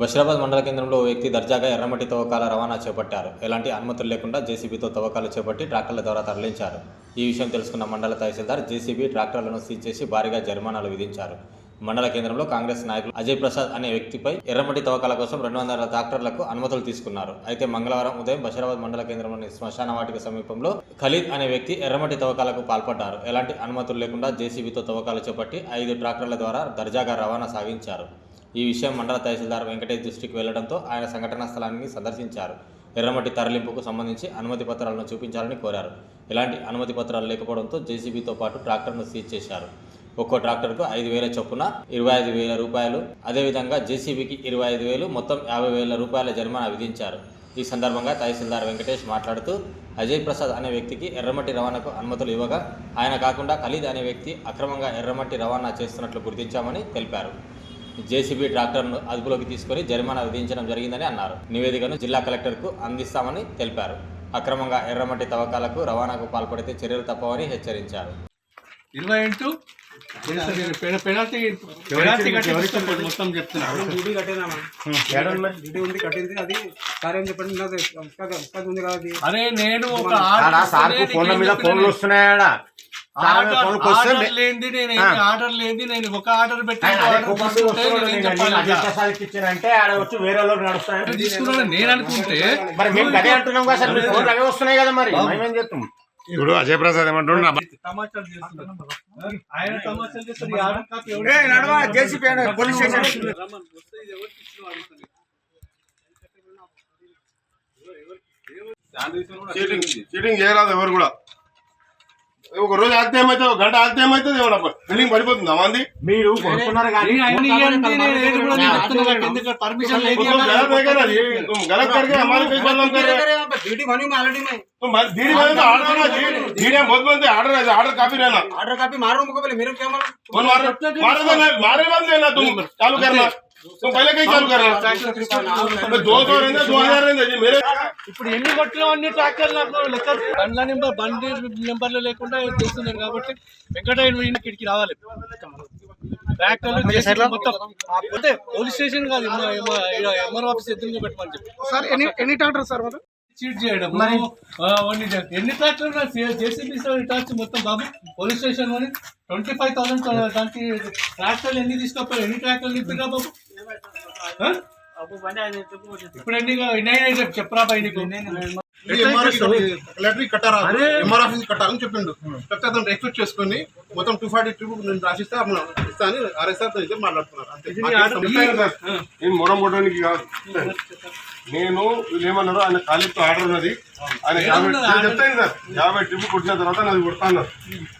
బషీరాబాద్ మండల కేంద్రంలో ఓ వ్యక్తి దర్జాగా ఎర్రమట్టి తవ్వకాల రవాణా చేపట్టారు. ఎలాంటి అనుమతులు లేకుండా జేసీబీతో తవ్వకాలు చేపట్టి ట్రాక్టర్ల ద్వారా తరలించారు. ఈ విషయం తెలుసుకున్న మండల తహసీల్దార్ జేసీబీ ట్రాక్టర్లను సీజ్ చేసి భారీగా జరిమానాలు విధించారు. మండల కేంద్రంలో కాంగ్రెస్ నాయకులు అజయ్ ప్రసాద్ అనే వ్యక్తిపై ఎర్రమట్టి తవ్వకాల కోసం రెండు వందల ట్రాక్టర్లకు అనుమతులు తీసుకున్నారు. అయితే మంగళవారం ఉదయం బషీరాబాద్ మండల కేంద్రంలోని శ్మశాన వాటిక సమీపంలో ఖలీద్ అనే వ్యక్తి ఎర్రమట్టి తవ్వకాలకు పాల్పడ్డారు. ఎలాంటి అనుమతులు లేకుండా జేసీబీతో తవ్వకాలు చేపట్టి ఐదు ట్రాక్టర్ల ద్వారా దర్జాగా రవాణా సాగించారు. ఈ విషయం మండల తహసీల్దార్ వెంకటేష్ దృష్టికి వెళ్ళడంతో ఆయన సంఘటనా స్థలాన్ని సందర్శించారు. ఎర్రమట్టి తరలింపుకు సంబంధించి అనుమతి పత్రాలను చూపించాలని కోరారు. ఎలాంటి అనుమతి పత్రాలు లేకపోవడంతో జేసీబీతో పాటు ట్రాక్టర్ను సీజ్ చేశారు. ఒక్కో ట్రాక్టర్కు ఐదు వేల చొప్పున ఇరవై ఐదు వేల రూపాయలు అదేవిధంగా జేసీబీకి ఇరవై ఐదు వేలు మొత్తం యాభై వేల రూపాయల జరిమానా విధించారు. ఈ సందర్భంగా తహసీల్దార్ వెంకటేష్ మాట్లాడుతూ అజయ్ ప్రసాద్ అనే వ్యక్తికి ఎర్రమట్టి రవాణాకు అనుమతులు ఇవ్వగా ఆయన కాకుండా ఖలీద్ అనే వ్యక్తి అక్రమంగా ఎర్రమట్టి రవాణా చేస్తున్నట్లు గుర్తించామని తెలిపారు. జేసీబీ ట్రాక్టర్ను అదుపులోకి తీసుకొని జరిమానా విధించడం జరిగిందని అన్నారు. నివేదికను జిల్లా కలెక్టర్కు అందిస్తామని తెలిపారు. అక్రమంగా ఎర్రమట్టి తవ్వకాలకు రవాణాకు పాల్పడితే చర్యలు తప్పవని హెచ్చరించారు. ఇరవై ఇంటూ పెన- పెనాల్టీ పెనాల్టీ కట్టి మొత్తం చెప్తున్నారు డ్యూటీ కట్టేదామా? డ్యూటీ ఉంది కట్టింది. అది కార్యం చెప్పండి ఉన్నది ఉస్కాది ఉస్కాది ఉంది కదా అది. అరే నేను ఒక ఫోన్ల నీకేం మీద ఫోన్లు వస్తున్నాయా ఆర్డర్ లేనిది నేను ఆర్డర్ లేనిది నేను ఒక ఆర్డర్ పెట్టి ఆయన ఇంకో అదే ఆర్డర్ కోపంతో తీసుకుంటే వస్తున్నాడు నేనేం నేను చెప్పాలి అజయ్ ఇంకా? ప్రసాద్కి ఇచ్చానంటే ఆడ వచ్చి వేరే వాళ్ళు నడుస్తాయి ఆర్డర్ తీసుకున్నాను నేను అనుకుంటే మరి మేము అదే అంటున్నాం కదా సార్ మీ ఫోన్లు అవే వస్తున్నాయి కదా మరి మేమేం చేస్తాం? ఇప్పుడు అజయ్ ప్రసాద్ ఏమంటుండు నా తమాషాలు చేస్తున్నారు. ఆయన తమాషాలు చేస్తారు ఈ ఆర్డర్ కాపీ ఎవరు- పోలీస్ స్టేషన్. రమ్మని. వస్తే ఇది ఎవరికి ఇచ్చినావు అడుగుతాను. చీటింగ్ చీటింగ్ చేయరాదు ఎవరు కూడా. ఒక రోజు ఆగితే ఏమైతే ఒక గంట ఆగితే ఏమైతుంది ఏమన్నా బిల్డింగ్ పడిపోతుందా మంది మీరు కొనుక్కున్నారు కానీ నేను అన్ని ఇవన్నీ నేను ఏది కూడా నేను చెప్తున్నా కదా, ఎందుకంటే పర్మిషన్ లేదు तुम गलत नहीं कर रहे ये तुम गलत करके हमारे पे बदनाम कर रहे हैं డ్యూటీ మనీ ऑलरेडी मैं तुम दीदी बने तो ऑर्डर ना जी दीदी में बहुत बनते ऑर्डर है ऑर्डर काफी रहना ऑर्डर कापी मारो मुझको पहले मेरे क्या मारो कौन मार मारे तो नहीं मारे बंद लेना तुम चालू करना तुम पहले कहीं चालू करना तो दो सौ रहने दो हजार रहने जी मेरे ఇప్పుడు ఎన్ని కొట్టినావు అన్ని ట్రాక్టర్ నాకు లెక్క బండ్ల నెంబర్ బండి నెంబర్లు లేకుండా చేస్తున్నారు కాబట్టి వెంకటయ్య ఇక్కడికి రావాలి ట్రాక్టర్లు చేసి మొత్తం అంటే పోలీస్ స్టేషన్ కాదు ఎంఆర్ ఆఫీస్ ఎదురుగా పెట్టమని చెప్పి సార్ ఎన్ని ఎన్ని ట్రాక్టర్ సార్ మరి చీట్ చేయడం ఆ, అవన్నీ చే- ఎన్ని ట్రాక్టర్లు జేసీబీ ట్రాక్టర్ మొత్తం బాబు పోలీస్ స్టేషన్ అని ట్వంటీ ఫైవ్ థౌసండ్ దానికి ట్రాక్టర్లు ఎన్ని తీసుకోపోయారు ఎన్ని ట్రాక్టర్లు ఇప్పిరా బాబు చెప్పురా బై నీకు లెటర్ కట్టారా. ఎంఆర్ ఆఫీస్ కట్టాలని చెప్పిండు. చెప్తే అతను రిక్వెస్ట్ చేసుకుని మొత్తం టూ ఫార్టీ టూ నేను రాసిస్తే అప్పుడు ఇస్తా అని ఇద్దరు మాట్లాడుతున్నారు. నేను కాదు. నేను వీళ్ళు ఏమన్నారు ఆయన కాలేజీతో ఆర్డర్ ఉన్నది. ఆయన యాభై? చెప్తాను సార్. యాభై ట్రిప్ కొట్టిన తర్వాత నాది కొడతాను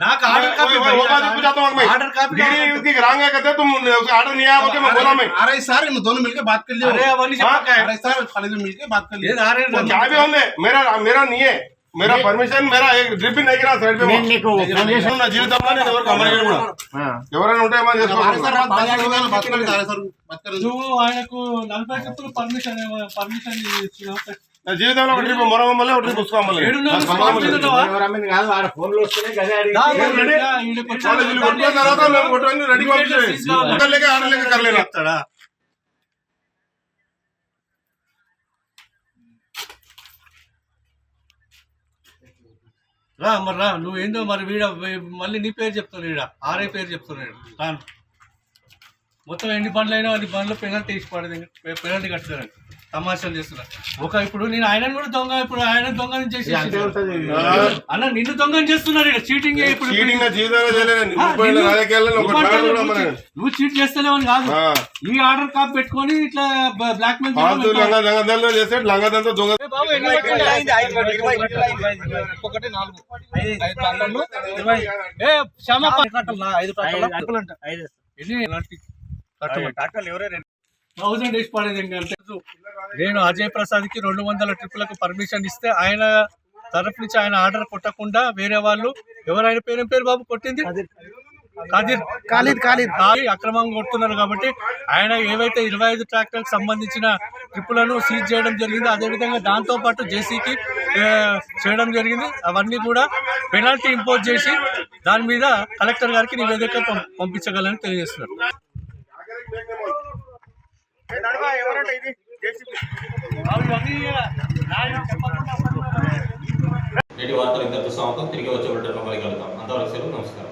నాకు ఆర్డర్ కాపీ वो- वो बात भी पूछा तुम मैं ఆర్డర్ కాపీ दीदी उसकी रंग है कहते तुम ऑर्डर नहीं आया बोल के मैं बोला मैं आरएसआर इन दोनों मिलके बात कर అరే लिया అవన్నీ చెప్పక आरएसआर खाली मिलके बात कर लिया లేదు ఆరే वो क्या भी हमने मेरा मेरा नहीं है मेरा परमिशन मेरा एक ड्रिप नहीं गिरा साइड पे నేను నీకు ఫోన్ చేసి నా జీవితంలో నేను ఎవరికి అమ్మలేదు కూడా ఎవరైనా ఉంటే ఏమైనా చేసుకోవాలి आरएसआर बात बात कर बात कर आरएसआर बात कर నువ్వు ఆయనకు నలభై చెప్పులు పర్మిషన్ పర్మిషన్ ఇచ్చినావు నా జీవితంలో ఒక ట్రిప్ మొర అమ్మలే ఒక ట్రిప్ పుస్తకం తర్వాత మేము రెడీ? రా మరి రా. నువ్వు ఏందో మరి వీడ మళ్ళీ నీ పేరు చెప్తాను ఈడ. ఆరే పేరు చెప్తున్నాడు రాను. మొత్తం ఎన్ని బండ్లు అయినా అన్ని బండ్లు పెనాల్టీ తీసి పడదు పెనాల్టీ కట్టుతారు తమాషాలు చేస్తున్నారు ఒక ఇప్పుడు నేను ఆయనను కూడా దొంగ ఇప్పుడు ఆయన దొంగ చేసి అన్న నిన్ను దొంగ చేస్తున్నారు ఇక్కడ చీటింగ్ ఇప్పుడు. నువ్వు చీట్ చేస్తలేవని కాదు. ఆ. ఈ ఆర్డర్ కాపీ పెట్టుకొని ఇట్లా బ్లాక్ మెయిల్? ఒకటి నాలుగు. ఐదు ఐదు. వేసి పడేది ఏంటంటే నేను అజయ్ ప్రసాద్కి రెండు వందల ట్రిప్పులకు పర్మిషన్ ఇస్తే ఆయన తరఫు నుంచి ఆయన ఆర్డర్ కొట్టకుండా వేరే వాళ్ళు ఎవరైనా పేరు పేరు బాబు కొట్టింది? కాదిర్. ఖాళీద్ ఖాళీద్. ఖాళీ అక్రమంగా కొడుతున్నారు కాబట్టి ఆయన ఏవైతే ఇరవై ఐదు ట్రాక్టర్లకు సంబంధించిన ట్రిప్పులను సీజ్ చేయడం జరిగింది అదేవిధంగా దాంతో పాటు జేసీకి చేయడం జరిగింది. అవన్నీ కూడా పెనాల్టీ ఇంపోజ్ చేసి దాని మీద కలెక్టర్ గారికి నివేదిక పంపించగలని తెలియజేస్తున్నారు. నేటి వార్తలు ఇంతటితో సమాప్తం. తిరిగి వచ్చే మళ్ళీ కలుగుతాం అంతవరకు సెలవు నమస్కారం.